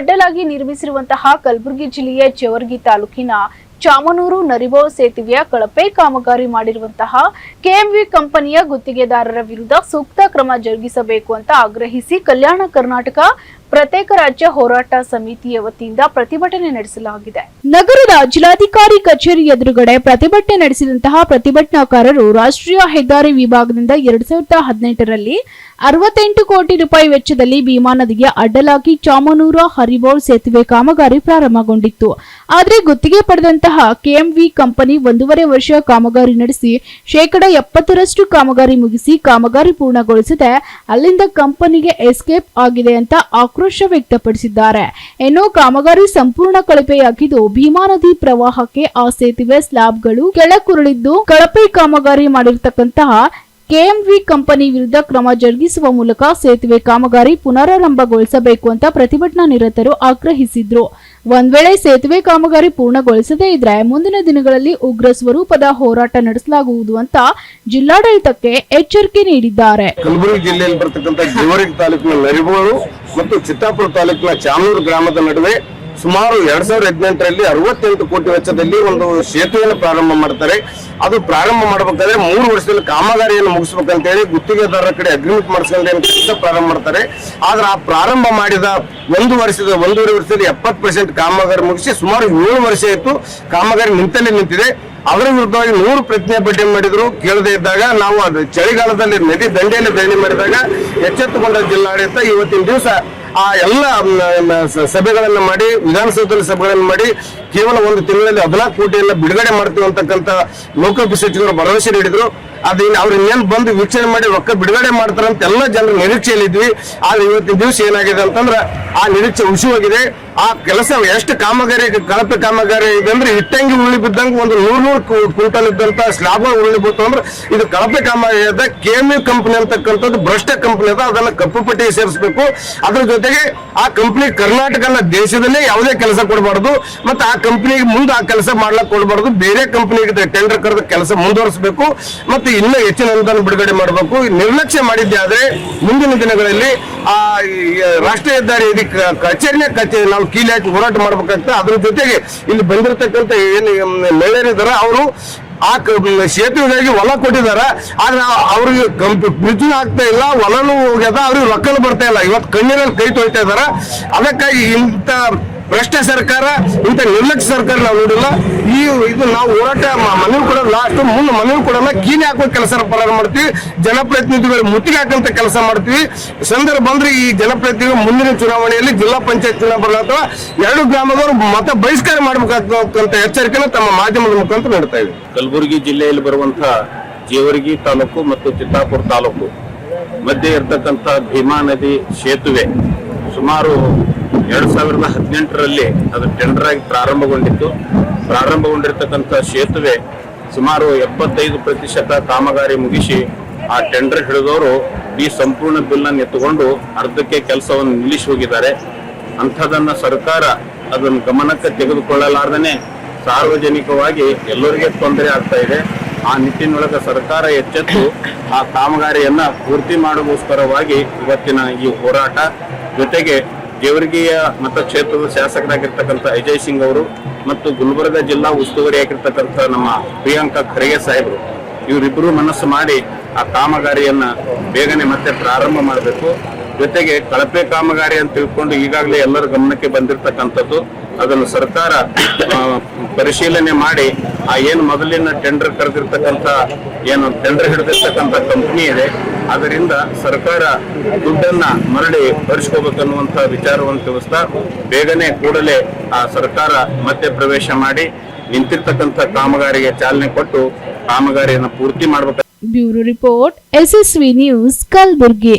ಅಡ್ಡಲಾಗಿ ನಿರ್ಮಿಸಿರುವಂತಹ ಕಲಬುರಗಿ ಜಿಲ್ಲೆಯ ಜವರ್ಗಿ ತಾಲೂಕಿನ ಚಾಮನೂರು ನರಿಬೋ ಸೇತುವೆಯ ಕಳಪೆ ಕಾಮಗಾರಿ ಮಾಡಿರುವಂತಹ ಕೆಎಂವಿ ಕಂಪನಿಯ ಗುತ್ತಿಗೆದಾರರ ವಿರುದ್ಧ ಸೂಕ್ತ ಕ್ರಮ ಜರುಗಿಸಬೇಕು ಅಂತ ಆಗ್ರಹಿಸಿ ಕಲ್ಯಾಣ ಕರ್ನಾಟಕ ಪ್ರತ್ಯೇಕ ರಾಜ್ಯ ಹೋರಾಟ ಸಮಿತಿಯ ವತಿಯಿಂದ ಪ್ರತಿಭಟನೆ ನಡೆಸಲಾಗಿದೆ. ನಗರದ ಜಿಲ್ಲಾಧಿಕಾರಿ ಕಚೇರಿ ಎದುರುಗಡೆ ಪ್ರತಿಭಟನೆ ನಡೆಸಿದಂತಹ ಪ್ರತಿಭಟನಾಕಾರರು ರಾಷ್ಟ್ರೀಯ ಹೆದ್ದಾರಿ ವಿಭಾಗದಿಂದ ಎರಡ್ ಸಾವಿರದ ಹದಿನೆಂಟರಲ್ಲಿ ಅರವತ್ತೆಂಟು ಕೋಟಿ ರೂಪಾಯಿ ವೆಚ್ಚದಲ್ಲಿ ಭೀಮಾ ನದಿಗೆ ಅಡ್ಡಲಾಗಿ ಚಾಮನೂರ ಹರಿಬೋಳ್ ಸೇತುವೆ ಕಾಮಗಾರಿ ಪ್ರಾರಂಭಗೊಂಡಿತ್ತು. ಆದರೆ ಗುತ್ತಿಗೆ ಪಡೆದಂತಹ ಕೆಎಂವಿ ಕಂಪನಿ ಒಂದೂವರೆ ವರ್ಷ ಕಾಮಗಾರಿ ನಡೆಸಿ ಶೇಕಡ ಎಪ್ಪತ್ತರಷ್ಟು ಕಾಮಗಾರಿ ಮುಗಿಸಿ ಕಾಮಗಾರಿ ಪೂರ್ಣಗೊಳಿಸದೆ ಅಲ್ಲಿಂದ ಕಂಪನಿಗೆ ಎಸ್ಕೇಪ್ ಆಗಿದೆ ಅಂತ ಆಕ್ರೋಶ ವ್ಯಕ್ತಪಡಿಸಿದ್ದಾರೆ. ಇನ್ನು ಕಾಮಗಾರಿ ಸಂಪೂರ್ಣ ಕಳಪೆಯಾಗಿದ್ದು, ಭೀಮಾ ನದಿ ಪ್ರವಾಹಕ್ಕೆ ಆ ಸೇತುವೆ ಸ್ಲಾಬ್ಗಳು ಕೆಳಕುರುಳಿದ್ದು, ಕಳಪೆ ಕಾಮಗಾರಿ ಮಾಡಿರತಕ್ಕಂತಹ ಕೆಎಂವಿ ಕಂಪನಿ ವಿರುದ್ಧ ಕ್ರಮ ಜರುಗಿಸುವ ಮೂಲಕ ಸೇತುವೆ ಕಾಮಗಾರಿ ಪುನರಾರಂಭಗೊಳಿಸಬೇಕು ಅಂತ ಪ್ರತಿಭಟನಾ ನಿರತರು ಆಗ್ರಹಿಸಿದ್ರು. ಒಂದ್ ವೇಳೆ ಸೇತುವೆ ಕಾಮಗಾರಿ ಪೂರ್ಣಗೊಳಿಸದೇ ಇದ್ರೆ ಮುಂದಿನ ದಿನಗಳಲ್ಲಿ ಉಗ್ರ ಸ್ವರೂಪದ ಹೋರಾಟ ನಡೆಸಲಾಗುವುದು ಅಂತ ಜಿಲ್ಲಾಡಳಿತಕ್ಕೆ ಎಚ್ಚರಿಕೆ ನೀಡಿದ್ದಾರೆ. ಕಲಬುರಗಿ ಜಿಲ್ಲೆಯಲ್ಲಿ ಬರ್ತಕ್ಕಂಥ ತಾಲೂಕಿನ ನರಿಬೋಳು ಮತ್ತು ಚಿತ್ತಾಪುರ ತಾಲೂಕಿನ ಚಾಮನೂರು ಗ್ರಾಮದ ನಡುವೆ ಸುಮಾರು ಎರಡ್ ಸಾವಿರದ ಹದಿನೆಂಟರಲ್ಲಿ ಅರವತ್ತೆಂಟು ಕೋಟಿ ವೆಚ್ಚದಲ್ಲಿ ಒಂದು ಸೇತುವೆಯನ್ನು ಪ್ರಾರಂಭ ಮಾಡ್ತಾರೆ. ಅದು ಪ್ರಾರಂಭ ಮಾಡಬೇಕಾದ್ರೆ ಮೂರು ವರ್ಷದಲ್ಲಿ ಕಾಮಗಾರಿಯನ್ನು ಮುಗಿಸ್ಬೇಕಂತ ಹೇಳಿ ಗುತ್ತಿಗೆದಾರರ ಕಡೆ ಅಗ್ರಿಮೆಂಟ್ ಮಾಡಿಸ್ಕೊಂಡು ಅಂತ ಕೆಲಸ ಪ್ರಾರಂಭ ಮಾಡ್ತಾರೆ. ಆದ್ರೆ ಆ ಪ್ರಾರಂಭ ಮಾಡಿದ ಒಂದು ವರ್ಷದ ಒಂದೂವರೆ ವರ್ಷದಲ್ಲಿ ಎಪ್ಪತ್ತು ಪರ್ಸೆಂಟ್ ಕಾಮಗಾರಿ ಮುಗಿಸಿ ಸುಮಾರು ಏಳು ವರ್ಷ ಆಯ್ತು ಕಾಮಗಾರಿ ನಿಂತಲ್ಲಿ ನಿಂತಿದೆ. ಅದರ ವಿರುದ್ಧವಾಗಿ ನೂರು ಪ್ರತಿಜ್ಞಾಪಟ್ಟೆ ಮಾಡಿದ್ರು. ಕೇಳದೇ ಇದ್ದಾಗ ನಾವು ಅದು ಚಳಿಗಾಲದಲ್ಲಿ ನದಿ ದಂಡೆಯಲ್ಲಿ ಧರಣಿ ಮಾಡಿದಾಗ ಎಚ್ಚೆತ್ತುಕೊಂಡ ಜಿಲ್ಲಾಡಳಿತ ಇವತ್ತಿನ ದಿವಸ ಆ ಎಲ್ಲ ಸಭೆಗಳನ್ನು ಮಾಡಿ ವಿಧಾನಸೌಧದಲ್ಲಿ ಸಭೆಗಳನ್ನು ಮಾಡಿ ಕೇವಲ ಒಂದು ತಿಂಗಳಲ್ಲಿ ಹದಿನಾಲ್ಕು ಕೋಟಿಯನ್ನ ಬಿಡುಗಡೆ ಮಾಡ್ತೀವಿ ಅಂತಕ್ಕಂಥ ಲೋಕೋಪಿ ಸಚಿವರು ಭರವಸೆ ನೀಡಿದ್ರು. ಅದು ಅವ್ರ ಇನ್ನೇನು ಬಂದು ವೀಕ್ಷಣೆ ಮಾಡಿ ರೊಕ್ಕ ಬಿಡುಗಡೆ ಮಾಡ್ತಾರಂತ ಎಲ್ಲ ಜನರು ನಿರೀಕ್ಷೆಯಲ್ಲಿದ್ವಿ ಆದ್ರೆ ಇವತ್ತಿನ ದಿವಸ ಏನಾಗಿದೆ ಅಂತಂದ್ರೆ ಆ ನಿರೀಕ್ಷೆ ಹುಸಿಹೋಗಿದೆ ಆ ಕೆಲಸ ಎಷ್ಟು ಕಾಮಗಾರಿ ಕಳಪೆ ಕಾಮಗಾರಿ ಇದೆ ಅಂದ್ರೆ ಇಟ್ಟಂಗಿ ಉರುಳಿ ಬಿದ್ದಂಗೆ ಒಂದು ನೂರು ನೂರು ಕ್ವಿಂಟಲ್ ಇದ್ದಂತ ಸ್ಲಾಬ್ ಉರುಳಿ ಬಿತ್ತು ಅಂದ್ರೆ ಇದು ಕಳಪೆ ಕಾಮಗಾರಿ ಅದ. ಕೆಎಂಯು ಕಂಪನಿ ಅಂತಕ್ಕಂಥದ್ದು ಭ್ರಷ್ಟ ಕಂಪನಿ ಅದ. ಅದನ್ನ ಕಪ್ಪು ಪಟ್ಟಿಗೆ ಸೇರಿಸಬೇಕು. ಅದ್ರ ಜೊತೆಗೆ ಆ ಕಂಪನಿ ಕರ್ನಾಟಕನ ದೇಶದಲ್ಲೇ ಯಾವುದೇ ಕೆಲಸ ಕೊಡಬಾರ್ದು. ಮತ್ತೆ ಆ ಕಂಪನಿಗೆ ಮುಂದೆ ಆ ಕೆಲಸ ಮಾಡ್ಲಕ್ ಕೊಡಬಾರ್ದು ಬೇರೆ ಕಂಪನಿಗೆ ಟೆಂಡರ್ ಕರೆದ ಕೆಲಸ ಮುಂದುವರಿಸಬೇಕು. ಮತ್ತೆ ಇನ್ನೂ ಹೆಚ್ಚಿನ ಅನುದಾನ ಬಿಡುಗಡೆ ಮಾಡಬೇಕು. ನಿರ್ಲಕ್ಷ್ಯ ಮಾಡಿದ್ದೆ ಮುಂದಿನ ದಿನಗಳಲ್ಲಿ ಆ ರಾಷ್ಟ್ರೀಯ ಹೆದ್ದಾರಿ ಕಚೇರಿನೇ ಕಚೇರಿ. ನಾವು ಕೀಲಿ ಹಾಕಿ ಹೋರಾಟ ಮಾಡ್ಬೇಕಾಗ್ತದೆ ಅದ್ರ ಜೊತೆಗೆ ಇಲ್ಲಿ ಬಂದಿರತಕ್ಕಂತ ಏನು ಮಹಿಳೆಯರಿದ್ದಾರೆ ಅವರು ಆ ಸೇತುವೆಗಾಗಿ ಹೊಲ ಕೊಟ್ಟಿದ್ದಾರೆ. ಆದ್ರೆ ಅವ್ರಿಗೆ ಬ್ರಿಡ್ಜ್ ಆಗ್ತಾ ಇಲ್ಲ. ಹೊಲನೂ ಹೋಗ್ಯದ. ಅವ್ರಿಗೆ ರೊಕ್ಕನೂ ಬರ್ತಾ ಇಲ್ಲ. ಇವತ್ತು ಕಣ್ಣಿನಲ್ಲಿ ಕೈ ತೊಳಿತಾ ಇದಾರ ಅದಕ್ಕಾಗಿ ಇಂಥ ಭ್ರಷ್ಟ ಸರ್ಕಾರ, ಇಂಥ ನಿರ್ಲಕ್ಷ್ಯ ಸರ್ಕಾರ ನಾವು ನೋಡಿಲ್ಲ. ಈ ಇದು ನಾವು ಹೋರಾಟ ಮನವಿ ಕೂಡ ಲಾಸ್ಟ್ ಮುಂದೆ ಮನವಿ ಕೊಡಲ್ಲ. ಕೀಲಿ ಹಾಕುವ ಕೆಲಸ ಪ್ರಾರಂಭ ಮಾಡ್ತೀವಿ. ಜನಪ್ರತಿನಿಧಿಗಳು ಮುತ್ತಿಗೆ ಹಾಕಂತ ಕೆಲಸ ಮಾಡ್ತೀವಿ. ಸಂದರ್ಭ ಬಂದ್ರೆ ಈ ಜನಪ್ರತಿನಿಧಿಗಳು ಮುಂದಿನ ಚುನಾವಣೆಯಲ್ಲಿ ಜಿಲ್ಲಾ ಪಂಚಾಯತ್ ಚುನಾವಣೆ ಅಥವಾ ಎರಡು ಗ್ರಾಮದವರು ಮತ ಬಹಿಷ್ಕಾರ ಮಾಡಬೇಕಾಗ್ತಕ್ಕಂಥ ಎಚ್ಚರಿಕೆನ ತಮ್ಮ ಮಾಧ್ಯಮದ ಮುಖಾಂತರ ನೀಡ್ತಾ ಇದೆ ಕಲಬುರಗಿ ಜಿಲ್ಲೆಯಲ್ಲಿ ಬರುವಂತಹ ಜೇವರ್ಗಿ ತಾಲೂಕು ಮತ್ತು ಚಿತ್ತಾಪುರ ತಾಲೂಕು ಮಧ್ಯೆ ಇರ್ತಕ್ಕಂಥ ಭೀಮಾ ನದಿ ಸೇತುವೆ ಸುಮಾರು ಎರಡ್ ಸಾವಿರದ ಹದಿನೆಂಟರಲ್ಲಿ ಅದು ಟೆಂಡರ್ ಆಗಿ ಪ್ರಾರಂಭಗೊಂಡಿತ್ತು. ಪ್ರಾರಂಭಗೊಂಡಿರ್ತಕ್ಕಂಥ ಸೇತುವೆ ಸುಮಾರು ಎಪ್ಪತ್ತೈದು ಪ್ರತಿಶತ ಕಾಮಗಾರಿ ಮುಗಿಸಿ ಆ ಟೆಂಡರ್ ಹಿಡಿದವರು ಈ ಸಂಪೂರ್ಣ ಬಿಲ್ಲನ್ನು ಎತ್ತುಕೊಂಡು ಅರ್ಧಕ್ಕೆ ಕೆಲಸವನ್ನು ನಿಲ್ಲಿಸಿ ಹೋಗಿದ್ದಾರೆ. ಅಂಥದನ್ನ ಸರ್ಕಾರ ಅದನ್ನು ಗಮನಕ್ಕೆ ತೆಗೆದುಕೊಳ್ಳಲಾರ್ದನೆ ಸಾರ್ವಜನಿಕವಾಗಿ ಎಲ್ಲರಿಗೆ ತೊಂದರೆ ಆಗ್ತಾ ಇದೆ. ಆ ನಿಟ್ಟಿನೊಳಗೆ ಸರ್ಕಾರ ಎಚ್ಚೆತ್ತು ಆ ಕಾಮಗಾರಿಯನ್ನ ಪೂರ್ತಿ ಮಾಡೋಗೋಸ್ಕರವಾಗಿ ಇವತ್ತಿನ ಈ ಹೋರಾಟ ಜೊತೆಗೆ ಜೇವರ್ಗಿಯ ಮತಕ್ಷೇತ್ರದ ಶಾಸಕರಾಗಿರ್ತಕ್ಕಂಥ ಅಜಯ್ ಸಿಂಗ್ ಅವರು ಮತ್ತು ಗುಲ್ಬರ್ಗ ಜಿಲ್ಲಾ ಉಸ್ತುವಾರಿ ಆಗಿರ್ತಕ್ಕಂಥ ನಮ್ಮ ಪ್ರಿಯಾಂಕಾ ಖರ್ಗೆ ಸಾಹೇಬರು ಇವರಿಬ್ಬರು ಮನಸ್ಸು ಮಾಡಿ ಆ ಕಾಮಗಾರಿಯನ್ನು ಬೇಗನೆ ಮತ್ತೆ ಪ್ರಾರಂಭ ಮಾಡಬೇಕು. ಜೊತೆಗೆ ಕಳಪೆ ಕಾಮಗಾರಿ ಅಂತ ತಿಳ್ಕೊಂಡು ಈಗಾಗಲೇ ಎಲ್ಲರ ಗಮನಕ್ಕೆ ಬಂದಿರತಕ್ಕಂಥದ್ದು. ಅದನ್ನು ಸರ್ಕಾರ ಪರಿಶೀಲನೆ ಮಾಡಿ ಆ ಏನು ಮೊದಲಿನ ಟೆಂಡರ್ ಕರೆದಿರ್ತಕ್ಕಂಥ ಏನು ಟೆಂಡರ್ ಹಿಡಿದಿರ್ತಕ್ಕಂಥ ಕಂಪ್ನಿ ಇದೆ. ಅದರಿಂದ ಸರ್ಕಾರ ದುಡ್ಡನ್ನ ಮರಳಿ ಭರಿಸ್ಕೋಬೇಕನ್ನುವಂತ ವಿಚಾರವನ್ನು ತಿಳಿಸ್ತಾ ಬೇಗನೆ ಕೂಡಲೇ ಆ ಸರ್ಕಾರ ಮತ್ತೆ ಪ್ರವೇಶ ಮಾಡಿ ನಿಂತಿರ್ತಕ್ಕಂಥ ಕಾಮಗಾರಿಗೆ ಚಾಲನೆ ಕೊಟ್ಟು ಕಾಮಗಾರಿಯನ್ನು ಪೂರ್ತಿ ಮಾಡಬೇಕು. Bureau report, SSV news, Kalaburagi.